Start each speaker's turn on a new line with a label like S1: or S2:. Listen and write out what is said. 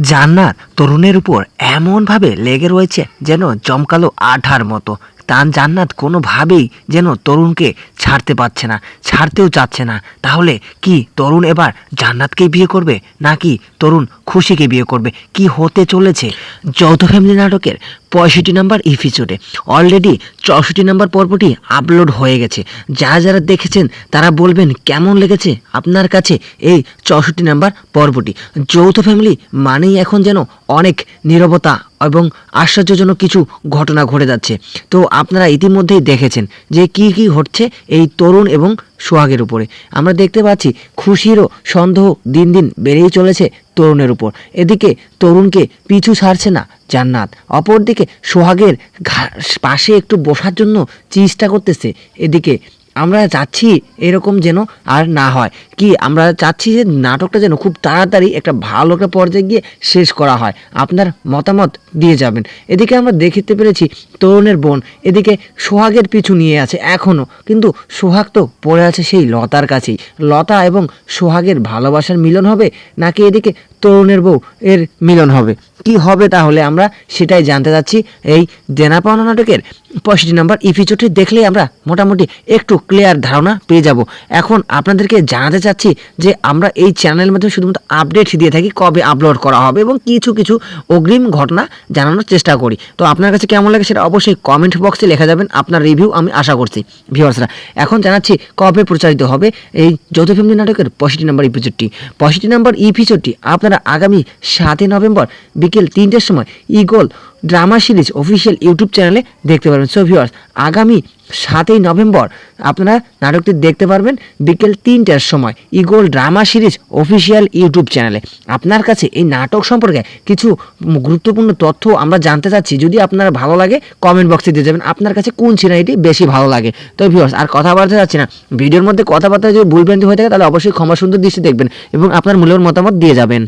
S1: জান্নাত তরুণের উপর এমনভাবে লেগে রয়েছে যেন জমকালো আঠার মতো। তান জান্নাত কোনোভাবেই যেন তরুণকে ছাড়তে পারছে না, ছাড়তেও চাচ্ছে না। তাহলে কি তরুণ এবার জান্নাতকেই বিয়ে করবে, নাকি তরুণ খুশিকে বিয়ে করবে? কি হতে চলেছে? যৌথ ফ্যামিলি নাটকের পঁয়ষট্টি নাম্বার এপিসোডে অলরেডি চৌষট্টি নাম্বার পর্বটি আপলোড হয়ে গেছে। যারা যারা দেখেছেন, তারা বলবেন, কেমন লেগেছে আপনার কাছে এই চৌষট্টি নাম্বার পর্বটি? যৌথ ফ্যামিলি মানেই এখন যেন অনেক নীরবতা এবং আশ্চর্যজনক কিছু ঘটনা ঘটে যাচ্ছে। তো আপনারা ইতিমধ্যেই দেখেছেন যে কি কি ঘটছে এই তরুণ এবং সোহাগের উপরে। আমরা দেখতে পাচ্ছি, খুশিরও সন্দেহ দিন দিন বেড়েই চলেছে তরুণের উপর। এদিকে তরুণকে পিছু ছাড়ছে না জান্নাত। অপরদিকে সোহাগের পাশে একটু বসার জন্য চেষ্টা করতেছে। এদিকে আমরা চাচ্ছি এরকম যেন আর না হয়। কি, আমরা চাচ্ছি যে নাটকটা যেন খুব তাড়াতাড়ি একটা ভালো একটা পর্যায়ে গিয়ে শেষ করা হয়। আপনার মতামত দিয়ে যাবেন। এদিকে আমরা দেখতে পেরেছি তরুণের বোন, এদিকে সোহাগের পিছু নিয়ে আছে এখনও কিন্তু সোহাগ তো পড়ে আছে সেই লতার কাছেই। লতা এবং সোহাগের ভালোবাসার মিলন হবে নাকি এদিকে তরুণের বউ, এর মিলন হবে। কি হবে তাহলে? আমরা সেটাই জানতে চাচ্ছি এই দেনা পাওনা নাটকের পঁয়ষট্টি নাম্বার ইপিচোডটি দেখলেই আমরা মোটামুটি একটু ক্লিয়ার ধারণা পেয়ে যাব। এখন আপনাদেরকে জানাতে চাচ্ছি যে আমরা এই চ্যানেলের মাধ্যমে শুধুমাত্র আপডেট দিয়ে থাকি কবে আপলোড করা হবে এবং কিছু কিছু অগ্রিম ঘটনা জানানোর চেষ্টা করি। তো আপনার কাছে কেমন লাগে সেটা অবশ্যই কমেন্ট বক্সে লেখা যাবেন। আপনার রিভিউ আমি আশা করছি, ভিউয়ার্সরা। এখন জানাচ্ছি কবে প্রচারিত হবে এই যৌথ ফ্যামিলি নাটকের পঁয়ষট্টি নম্বর ইপিসোডটি পঁয়ষট্টি নম্বর ইপিসোডটি আপনারা আগামী সাতই নভেম্বর বিকেল তিনটের সময় Eagle drama series official YouTube চ্যানেলে দেখতে পারবেন। সো ভিউয়ার্স আগামী সাতই নভেম্বর আপনারা নাটকটি দেখতে পারবেন বিকেল তিনটার সময় Eagle drama series official YouTube চ্যানেলে। আপনার কাছে এই নাটক সম্পর্কে কিছু গুরুত্বপূর্ণ তথ্য আমরা জানতে চাচ্ছি, যদি আপনার ভালো লাগে কমেন্ট বক্সে দিয়ে যাবেন। আপনার কাছে কোন সিনারিটি বেশি ভালো লাগে? তো ভিউয়ার্স আর কথা বলতে যাচ্ছি না। ভিডিওর মধ্যে কথাবার্তা যদি ভুলভ্রান্তি হয়ে থাকে, তাহলে অবশ্যই ক্ষমা সুন্দর দৃষ্টি দেখবেন এবং আপনার মূল্যবান মতামত দিয়ে যাবেন।